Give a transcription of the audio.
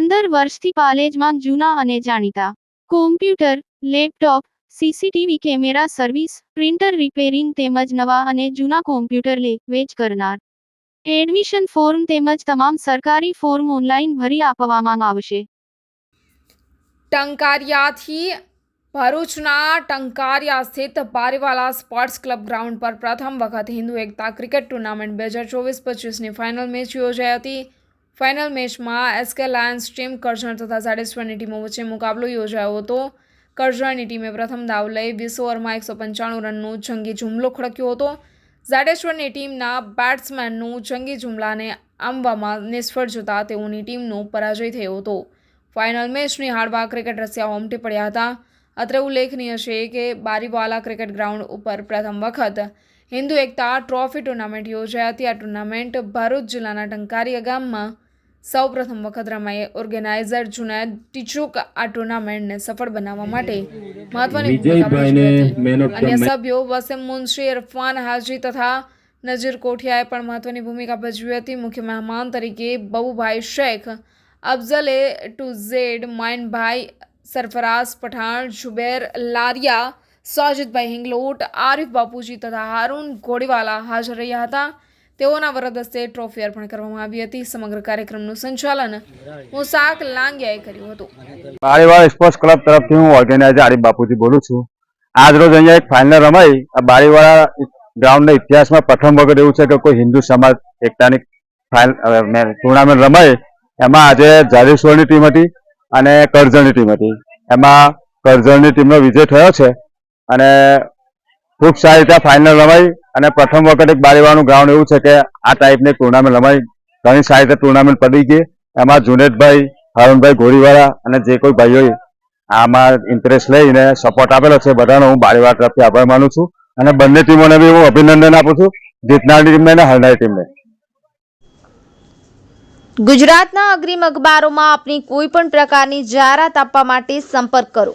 વર્ષથી પાલેજમાં જૂના અને જાણીતા. Computer laptop CCTV camera service printer repairing તેમજ નવા અને જૂના કોમ્પ્યુટર લે, વેચ કરનાર. એડમિશન ફોર્મ તેમજ તમામ સરકારી ફોર્મ ઓનલાઈન ભરી આપવામાં આવશે. ટંકારિયાથી ભરૂચના ટંકારિયા સ્થિત બારીવાલા સ્પોર્ટ્સ ક્લબ ગ્રાઉન્ડ પર પ્રથમ વખત હિન્દુ એકતા ક્રિકેટ ટુર્નામેન્ટ બે હજાર ચોવીસ પચીસની ફાઇનલ મેચ યોજાઈ હતી. ફાઇનલ મેચમાં એસકે લાયન્સ ટીમ કરજણ તથા સાડેશ્વરની ટીમો વચ્ચે મુકાબલો યોજાયો હતો. કરજણની ટીમે પ્રથમ દાવ લઈ વીસ ઓવરમાં એકસો પંચાણું રનનો જંગી જુમલો ખડક્યો હતો. ઝાડેશ્વરની ટીમના બેટ્સમેનનું જંગી જુમલાને આંબવામાં નિષ્ફળ જતા તેઓની ટીમનો પરાજય થયો હતો. ફાઇનલ મેચની હારવા ક્રિકેટ રસિયા ઉમટી પડ્યા હતા. અત્રે ઉલ્લેખનીય છે કે બારીવાલા ક્રિકેટ ગ્રાઉન્ડ ઉપર પ્રથમ વખત હિન્દુ એકતા ટ્રોફી ટુર્નામેન્ટ યોજાઈ હતી. આ ટુર્નામેન્ટ ભરૂચ જિલ્લાના ટંકારીયા ગામમાં સૌ પ્રથમ વખત રમાઈ ઓર્ગેનાઇઝર જુનાયદ ટીચુક આ ટુર્નામેન્ટને સફળ બનાવવા માટે મહત્વની ભૂમિકા અન્ય સભ્યો વસીમ મુનશી ઇરફાન હાજી તથા નજીર કોઠિયાએ પણ મહત્વની ભૂમિકા ભજવી હતી. મુખ્ય મહેમાન તરીકે બબુભાઈ શેખ અફઝલે ટુ ઝેડ માઇનભાઈ સરફરાઝ પઠાણ જુબેર લારિયા સાજિદભાઈ હિંગલોટ આરિફ બાપુજી તથા હારૂન ઘોડીવાલા હાજર રહ્યા હતા. તેઓના વરદસ્તે ટ્રોફી અર્પણ કરવામાં આવી હતી. સમગ્ર કાર્યક્રમનું સંચાલન મુસાક લાંગિયાએ કર્યું હતું. બારીવાળા સ્પોર્ટ્સ ક્લબ તરફથી હું ઓર્ગેનાઇઝર આરીફ બાપુજી બોલું છું. આજ રોજ અહીંયા એક ફાઇનલ રમાઈ. આ બારીવાળા ગ્રાઉન્ડના ઇતિહાસમાં પ્રથમ વખત એવું છે કે કોઈ હિન્દુ સમાજ એકતાની ફાઇનલ ટુર્નામેન્ટ રમાઈ. એમાં આજે જાડેશ્વરની ટીમ હતી અને કરજણની ટીમ હતી. એમાં કરજણની ટીમનો વિજય થયો છે અને ખૂબ સારી રીતે ફાઇનલ રમાઈ અને પ્રથમ વખત એક બારીવાળાનું ગ્રાઉન્ડ એવું છે કે આ ટાઈપની ટુર્નામેન્ટ રમાઈ. ઘણી સારી રીતે ટુર્નામેન્ટ પડી ગઈ. એમાં જુનેદભાઈ હરણભાઈ ગોરીવાળા અને જે કોઈ ભાઈઓએ આમાં ઇન્ટરેસ્ટ લઈને સપોર્ટ આપેલો છે, બધાનો હું બારીવાળા તરફથી આભાર માનું છું. અને બંને ટીમોને બી હું અભિનંદન આપું છું. જીતનારની ટીમને અને હરનારી ટીમને. ગુજરાતના અગ્રીમ અખબારોમાં આપની કોઈ પણ પ્રકારની જાહેરાત આપવા માટે સંપર્ક કરો.